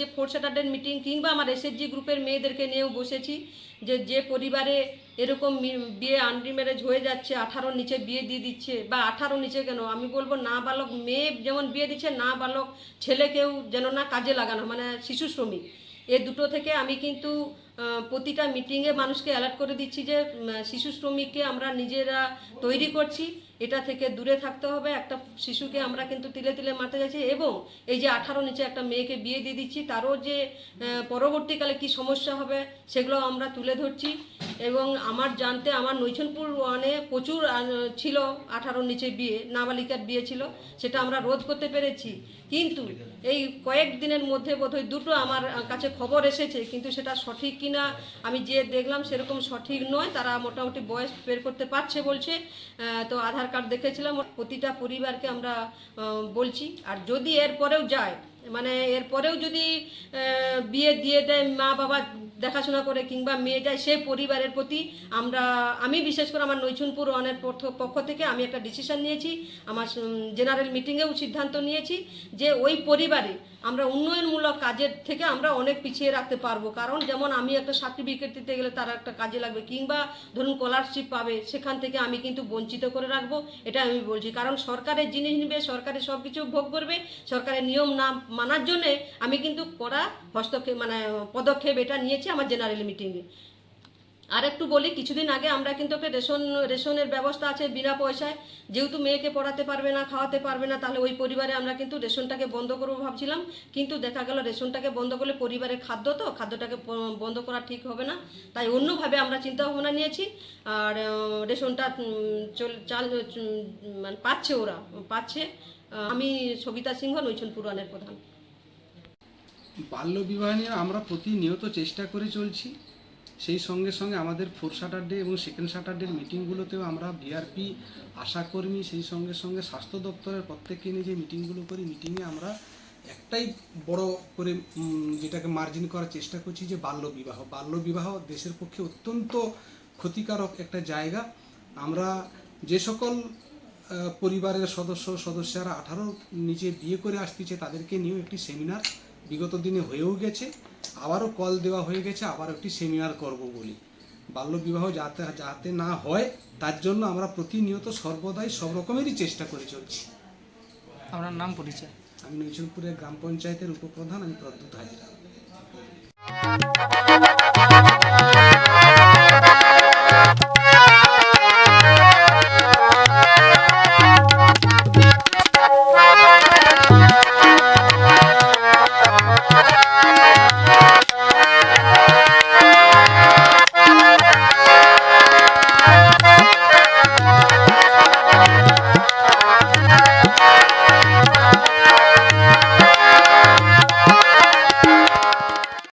যে four Saturday meeting কিংবা আমার এসএসজি গ্রুপের মেয়েদেরকে নিয়েও বসেছি, যে যে পরিবারে এরকম বিয়ে আন্ডি ম্যারেজ হয়ে যাচ্ছে, আঠারোর নিচে বিয়ে দিয়ে দিচ্ছে, বা আঠারো নিচে কেন? আমি বলব না বালক, মেয়ে যেমন বিয়ে দিচ্ছে, না বালক, ছেলেকেও যেন না কাজে লাগানো মানে শিশু শ্রমিক। এ দুটো থেকে আমি কিন্তু প্রতিটা মিটিংয়ে মানুষকে অ্যালার্ট করে দিচ্ছি যে শিশু শ্রমিককে আমরা নিজেরা তৈরি করছি, এটা থেকে দূরে থাকতে হবে, একটা শিশুকে আমরা কিন্তু তিলে তিলে মারতে যাচ্ছি এবং এই যে আঠারো নিচে একটা মেয়েকে বিয়ে দিয়ে দিচ্ছি, তারও যে পরবর্তীকালে কি সমস্যা হবে, সেগুলো আমরা তুলে ধরছি। এবং আমার জানতে আমার নৈছনপুর ওয়ানে প্রচুর ছিল আঠারোর নিচে বিয়ে, নাবালিকার বিয়ে ছিল, সেটা আমরা রোধ করতে পেরেছি। কিন্তু এই কয়েক দিনের মধ্যে বোধহয় দুটো আমার কাছে খবর এসেছে, কিন্তু সেটা সঠিক কিনা আমি যে দেখলাম সেরকম সঠিক নয়। তারা মোটামুটি বয়স বের করতে পারছে বলছে তো আধার কার্ড দেখেছিলাম, প্রতিটা পরিবারকে আমরা বলছি। আর যদি এরপরেও যায় মানে এরপরেও যদি বিয়ে দিয়ে দেয়, মা বাবা দেখাশোনা করে কিংবা মেয়ে যায়, সে পরিবারের প্রতি আমরা, আমি বিশেষ করে আমার নৈচুনপুর ওয়ানের পক্ষ থেকে আমি একটা ডিসিশন নিয়েছি। আমার জেনারেল মিটিংয়েও সিদ্ধান্ত নিয়েছি যে ওই পরিবারে আমরা উন্নয়নমূলক কাজের থেকে আমরা অনেক পিছিয়ে রাখতে পারব। কারণ যেমন আমি একটা সার্টিফিকেট দিতে গেলে তার একটা কাজে লাগবে, কিংবা ধরুন স্কলারশিপ পাবে, সেখান থেকে আমি কিন্তু বঞ্চিত করে রাখব এটা আমি বলছি। কারণ সরকারের জিনিস নিবে, সরকারের সব কিছু ভোগ করবে, সরকারের নিয়ম না মানার জন্যে আমি কিন্তু কড়া হস্তক্ষেপ মানে পদক্ষেপ এটা নিয়েছি আমার জেনারেল মিটিংয়ে আর একটু বলি, কিছুদিন আগে আমরা কিন্তু একটা রেশন, রেশনের ব্যবস্থা আছে বিনা পয়সায়। যেহেতু মেয়েকে পড়াতে পারবে না, খাওয়াতে পারবে না, তাহলে ওই পরিবারে আমরা কিন্তু রেশনটাকে বন্ধ করব ভাবছিলাম। কিন্তু দেখা গেল রেশনটাকে বন্ধ করলে পরিবারের খাদ্য তো, খাদ্যটাকে বন্ধ করা ঠিক হবে না। তাই অন্যভাবে আমরা চিন্তা ভাবনা নিয়েছি। আর রেশনটা চল, চাল মানে পাচ্ছে ওরা, পাচ্ছে। আমি সবিতা সিংহ, নৈছন পুরাণের প্রধান। বাল্য বিবাহ নিয়ে আমরা প্রতিনিয়ত চেষ্টা করে চলছি। সেই সঙ্গে সঙ্গে আমাদের ফোর স্যাটারডে এবং সেকেন্ড স্যাটারডের মিটিংগুলোতেও আমরা বিআরপি আশাকর্মী সেই সঙ্গে সঙ্গে স্বাস্থ্য দপ্তরের প্রত্যেককে নিয়ে যে মিটিংগুলো করি মিটিংয়ে আমরা একটাই বড় করে যেটাকে মার্জিন করার চেষ্টা করছি যে বাল্য বিবাহ। বাল্য বিবাহ দেশের পক্ষে অত্যন্ত ক্ষতিকারক একটা জায়গা। আমরা যে সকল পরিবারের সদস্য, সদস্যরা আঠারো নিচে বিয়ে করে আসতেছে, তাদেরকে নিয়েও একটি সেমিনার বিগত দিনে হয়েও গেছে। আবারও কল দেওয়া হয়ে গেছে আবার একটি সেমিনার করব বলি। বাল্যবিবাহ যাতে যাতে না হয় তার জন্য আমরা প্রতিনিয়ত সর্বদাই সব রকমেরই চেষ্টা করে চলছি। আপনার নাম পরিচয়? আমি নৈচলপুরের গ্রাম পঞ্চায়েতের উপপ্রধান আমি প্রদ্যুৎ হাজরা।